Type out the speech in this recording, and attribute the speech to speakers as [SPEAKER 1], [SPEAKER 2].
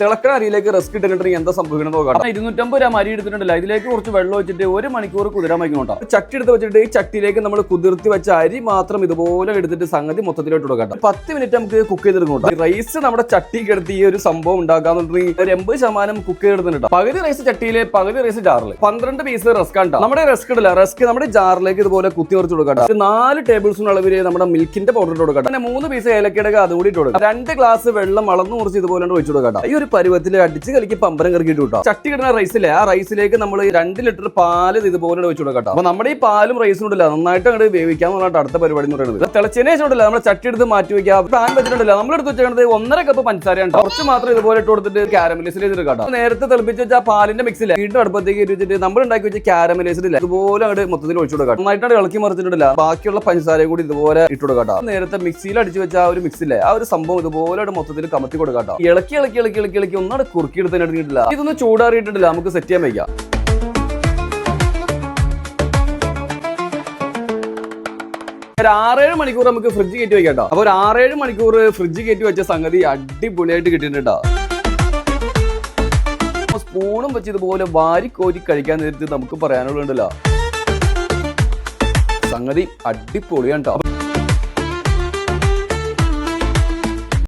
[SPEAKER 1] തിളക്കണ അരിയിലേക്ക് rusk ഇട്ടിട്ടുണ്ടെങ്കിൽ എന്താ സംഭവിക്കണം നോക്കാം ഇരുന്നൂറ്റമ്പത് രൂപ അരി എടുത്തിട്ടുണ്ടല്ലോ ഇതിലേക്ക് കുറച്ച് വെള്ളം വെച്ചിട്ട് ഒരു മണിക്കൂർ കുതിരാൻ വയ്ക്കുന്നുണ്ടോ ചട്ടി എടുത്ത് വെച്ചിട്ട് ഈ ചട്ടിയിലേക്ക് നമ്മൾ കുതിർത്തി വെച്ച അരി മാത്രം ഇതുപോലെ എടുത്തിട്ട് സംഗതി മൊത്തത്തിലോട്ട് കൊടുക്കാം പത്ത് മിനിറ്റ് നമുക്ക് കുക്ക് ചെയ്തെടുക്കുന്നുണ്ട് റൈസ് നമ്മുടെ ചട്ടിക്ക് എടുത്ത് ഈ ഒരു സംഭവം ഉണ്ടാക്കാന്നുണ്ടെങ്കിൽ ഒരു എൺപത് ശതമാനം കുക്ക് ചെയ്തെടുത്തിട്ടുണ്ട് പകുതി റൈസ് ചട്ടിയിലെ പകുതി റൈസ് ജാറിൽ പന്ത്രണ്ട് പീസ് റസ്ക് ഉണ്ടാവും നമ്മുടെ റസ്ക് ഇടില്ല റസ്ക് നമ്മുടെ ജാറിലേക്ക് ഇതുപോലെ കുത്തി കുറച്ച് കൊടുക്കാം നാല് ടേബിൾ സ്പൂൺ അളവിൽ നമ്മുടെ മിൽക്കിന്റെ പൗഡർ ഇട്ട് കൊടുക്കാം. പിന്നെ മൂന്ന് പീസ് ഏലക്കിടക അതുകൂടി ഇട്ട് കൊടുക്കാം. രണ്ട് ഗ്ലാസ് വെള്ളം അളന്ന് കുറച്ച് ഇതുപോലെ ഒഴിച്ചു കൊടുക്കാം ഈ ഒരു പരുവത്തിൽ അടിച്ച് കളിക്ക് പമ്പരം കറക്കിയിട്ട് കിട്ടും ചട്ടി കിട്ടുന്ന റൈസിലെ ആ റൈസിലേക്ക് നമ്മൾ രണ്ട് ലിറ്റർ പാൽ ഇതുപോലെ വെച്ച് കൊടുക്കാം അപ്പൊ നമ്മുടെ ഈ പാലും റൈസും ഉണ്ടല്ലോ നന്നായിട്ട് അങ്ങോട്ട് വേവിക്കാൻ പറഞ്ഞിട്ട് അടുത്ത പരിപാടി എന്ന് പറയുന്നത്. തിളച്ചതിന് ശേഷം നമ്മൾ ചട്ടി എടുത്ത് മാറ്റി വെക്കാം പാൻ വെച്ചിട്ടുണ്ടല്ലോ നമ്മൾ എടുത്ത് വെച്ചത് ഒന്നര കപ്പ് പഞ്ചസാരയാണ് കുറച്ച് മാത്രം ഇതുപോലെ ഇട്ട് കൊടുത്തിട്ട് കാരമലൈസ് ചെയ്തിട്ട് കേട്ടോ നേരത്തെ തിളപ്പിച്ച് വെച്ചാൽ പാലിന്റെ മിക്സിൽ വീണ്ടും അടുപ്പത്തേക്ക് വെച്ചിട്ട് നമ്മൾ ഉണ്ടാക്കി വെച്ച കാരമലൈസ് ഇല്ല ഇതുപോലെ അങ്ങോട്ട് മൊത്തത്തിൽ ഒഴിച്ചു കൊടുക്കാം നന്നായിട്ട് ഇളക്കി മറിച്ചിട്ടില്ല ബാക്കിയുള്ള പഞ്ചസാര കൂടി ഇതുപോലെ ഇട്ട് കൊടുക്കാം നേരത്തെ മിക്സിയിൽ അടിച്ച് വെച്ച ആ ഒരു മിക്സിലെ ആ ഒരു സംഭവം ഇതുപോലെ മൊത്തത്തിൽ കമത്തി കൊടുക്കാം ഇളക്കി ഇളക്കി ഇളക്കി ഇളക്കി ഇളക്കി ഒന്നാണ് കുറുക്കി എടുത്ത് എടുത്തിട്ടില്ല. ഇതൊന്നും ചൂടാറിയിട്ടില്ല നമുക്ക് സെറ്റ് ചെയ്യാൻ വയ്ക്കാം ഒരു ആറേഴ് മണിക്കൂർ നമുക്ക് ഫ്രിഡ്ജ് കയറ്റി വെക്കാം അപ്പൊ ഒരു ആറേഴ് മണിക്കൂർ ഫ്രിഡ്ജ് കയറ്റി വെച്ച സംഗതി അടിപൊളിയായിട്ട് കിട്ടിയിട്ടുണ്ടോ സ്പൂണും വെച്ച് ഇതുപോലെ വാരി കോരി കഴിക്കാൻ നേരത്ത് നമുക്ക് പറയാനുള്ളതുണ്ടല്ലോ. സംഗതി അടിപൊളിയാണ് ട്ടോ.